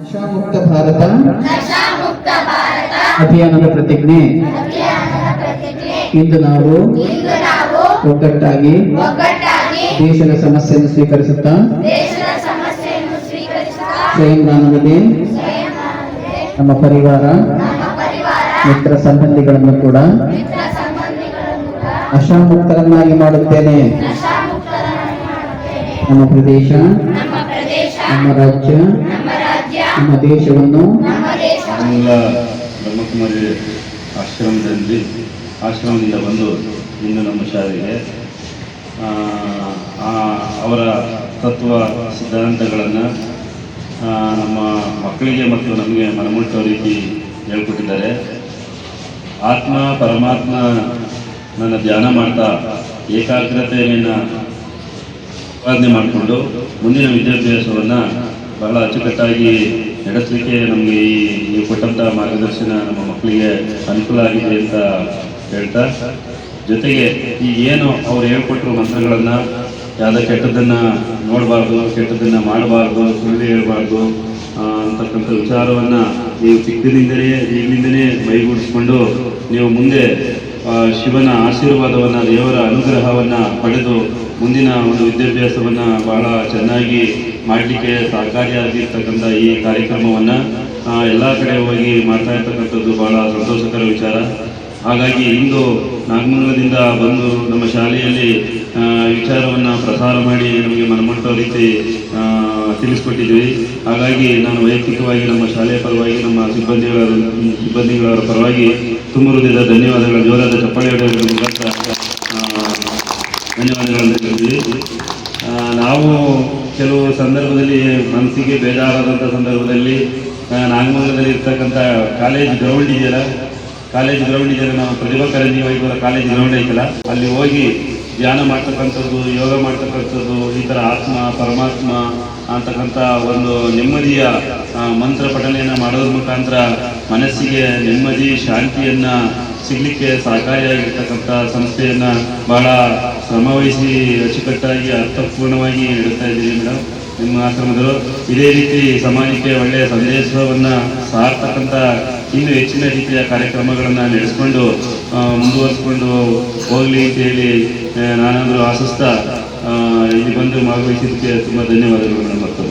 ನಶಾಮುಕ್ತ ಭಾರತ. ನಶಾಮುಕ್ತ ಭಾರತ. ಅಭಿಯಾನದ ಪ್ರತಿಜ್ಞೆ. ಇಂದು ನಾವು ಒಗ್ಗಟ್ಟಾಗಿ ಒಗ್ಗಟ್ಟಾಗಿ ದೇಶದ ಸಮಸ್ಯೆಯನ್ನು ಸ್ವೀಕರಿಸುತ್ತಾ ದೇಶದ ಸಮಸ್ಯೆಯನ್ನು ಸ್ವೀಕರಿಸುತ್ತಾ ಸ್ವಯಂ ಜ್ಞಾನದಲ್ಲಿ ನಮ್ಮ ಪರಿವಾರ ಮಿತ್ರ ಸಂಬಂಧಿಗಳನ್ನು ಕೂಡ ಅಶಾಮುಕ್ತರನ್ನಾಗಿ ಮಾಡುತ್ತೇನೆ. ನಮ್ಮ ಪ್ರದೇಶ ನಮ್ಮ ರಾಜ್ಯ ನಮ್ಮ ದೇಶವನ್ನು ಬ್ರಹ್ಮಕುಮಾರಿ ಆಶ್ರಮದಲ್ಲಿ ಆಶ್ರಮದಿಂದ ಬಂದು ಇಂದು ನಮ್ಮ ಶಾಲೆಗೆ ಅವರ ತತ್ವ ಸಿದ್ಧಾಂತಗಳನ್ನು ನಮ್ಮ ಮಕ್ಕಳಿಗೆ ಮತ್ತು ನಮಗೆ ಮನಮುಟ್ಟೋ ರೀತಿ ಹೇಳ್ಕೊಟ್ಟಿದ್ದಾರೆ. ಆತ್ಮ ಪರಮಾತ್ಮ ನನ್ನ ಧ್ಯಾನ ಮಾಡ್ತಾ ಏಕಾಗ್ರತೆಯನ್ನು ಉತ್ಪಾದನೆ ಮಾಡಿಕೊಂಡು ಮುಂದಿನ ವಿದ್ಯಾಭ್ಯಾಸವನ್ನು ಬಹಳ ಅಚ್ಚುಕಟ್ಟಾಗಿ ನಡೆಸಲಿಕ್ಕೆ ನಮಗೆ ಈ ನೀವು ಕೊಟ್ಟಂಥ ಮಾರ್ಗದರ್ಶನ ನಮ್ಮ ಮಕ್ಕಳಿಗೆ ಅನುಕೂಲ ಆಗಿದೆ ಅಂತ ಹೇಳ್ತಾ, ಜೊತೆಗೆ ಈ ಏನು ಅವ್ರು ಹೇಳ್ಕೊಟ್ರು ಮಂತ್ರಗಳನ್ನು, ಯಾವುದೋ ಕೆಟ್ಟದ್ದನ್ನು ನೋಡಬಾರ್ದು, ಕೆಟ್ಟದ್ದನ್ನು ಮಾಡಬಾರ್ದು, ಸುಳ್ಳು ಹೇಳಬಾರ್ದು ಅಂತಕ್ಕಂಥ ವಿಚಾರವನ್ನು ನೀವು ಚಿಕ್ಕದಿಂದಲೇ ಈಗಲಿಂದಲೇ ಮೈಗೂಡಿಸ್ಕೊಂಡು ನೀವು ಮುಂದೆ ಶಿವನ ಆಶೀರ್ವಾದವನ್ನು, ದೇವರ ಅನುಗ್ರಹವನ್ನು ಪಡೆದು ಮುಂದಿನ ಒಂದು ವಿದ್ಯಾಭ್ಯಾಸವನ್ನು ಬಹಳ ಚೆನ್ನಾಗಿ ಮಾಡಲಿಕ್ಕೆ ಸಹಕಾರಿಯಾಗಿರ್ತಕ್ಕಂಥ ಈ ಕಾರ್ಯಕ್ರಮವನ್ನು ಎಲ್ಲ ಕಡೆ ಹೋಗಿ ಮಾಡ್ತಾ ಇರ್ತಕ್ಕಂಥದ್ದು ಬಹಳ ಸಂತೋಷಕರ ವಿಚಾರ. ಹಾಗಾಗಿ ಇಂದು ನಾಗಮಂಗಲದಿಂದ ಬಂದು ನಮ್ಮ ಶಾಲೆಯಲ್ಲಿ ವಿಚಾರವನ್ನು ಪ್ರಸಾರ ಮಾಡಿ ನಮಗೆ ಮನಮುಟ್ಟುವ ರೀತಿ ತಿಳಿಸ್ಕೊಟ್ಟಿದ್ವಿ ಹಾಗಾಗಿ ನಾನು ವೈಯಕ್ತಿಕವಾಗಿ ನಮ್ಮ ಶಾಲೆಯ ಪರವಾಗಿ ನಮ್ಮ ಸಿಬ್ಬಂದಿಗಳ ಸಿಬ್ಬಂದಿಗಳ ಪರವಾಗಿ ತುಂಬ ಹೃದಯದ ಧನ್ಯವಾದಗಳ. ಜೋರಾದ ಚಪ್ಪಾಳೆ ಮುಖಾಂತರ ಆ, ಧನ್ಯವಾದಗಳನ್ನು ತಿಳಿದ್ವಿ ನಾವು ಕೆಲವು ಸಂದರ್ಭದಲ್ಲಿ ಮನಸ್ಸಿಗೆ ಬೇಜಾರಾದಂಥ ಸಂದರ್ಭದಲ್ಲಿ ನಾಗಮಂಗಲದಲ್ಲಿ ಇರ್ತಕ್ಕಂಥ ಕಾಲೇಜ್ ಗ್ರೌಂಡ್ ಇದೆಯಲ್ಲ, ಕಾಲೇಜ್ ಗ್ರೌಂಡ್ ಇದೆಯಲ್ಲ ನಾವು ಪ್ರತಿಭಾ ವೈದ್ಯರ ಕಾಲೇಜ್ ಗ್ರೌಂಡ್ ಐತಲ್ಲ, ಅಲ್ಲಿ ಹೋಗಿ ಧ್ಯಾನ ಮಾಡ್ತಕ್ಕಂಥದ್ದು, ಯೋಗ ಮಾಡ್ತಕ್ಕಂಥದ್ದು, ಈ ಥರ ಆತ್ಮ, ಪರಮಾತ್ಮ ಅಂತಕ್ಕಂಥ ಒಂದು ನೆಮ್ಮದಿಯ ಮಂತ್ರ ಪಠನೆಯನ್ನು ಮಾಡೋದ್ರ ಮುಖಾಂತರ ಮನಸ್ಸಿಗೆ ನೆಮ್ಮದಿ, ಶಾಂತಿಯನ್ನು ಸಿಗಲಿಕ್ಕೆ ಸಹಕಾರಿಯಾಗಿರ್ತಕ್ಕಂಥ ಸಂಸ್ಥೆಯನ್ನು ಬಹಳ ಶ್ರಮವಹಿಸಿ ಅಚ್ಚುಕಟ್ಟಾಗಿ ಅರ್ಥಪೂರ್ಣವಾಗಿ ನಡೆಸ್ತಾ ಇದ್ದೀವಿ ಮೇಡಮ್ ನಿಮ್ಮ ಆಶ್ರಮದರು ಇದೇ ರೀತಿ ಸಮಾಜಕ್ಕೆ ಒಳ್ಳೆಯ ಸಂದೇಶವನ್ನು ಸಾರ್ತಕ್ಕಂಥ ಇನ್ನೂ ಹೆಚ್ಚಿನ ರೀತಿಯ ಕಾರ್ಯಕ್ರಮಗಳನ್ನು ಮುಂದುವರಿಸ್ಕೊಂಡು ಹೋಗಲಿ ಅಂತ ಆ, ನಾನಾದರೂ ಆಶಿಸ್ತಾ ಇಲ್ಲಿ ಬಂದು ಭಾಗವಹಿಸಿದ್ದಕ್ಕೆ ತುಂಬ ಧನ್ಯವಾದಗಳು ಮೇಡಮ್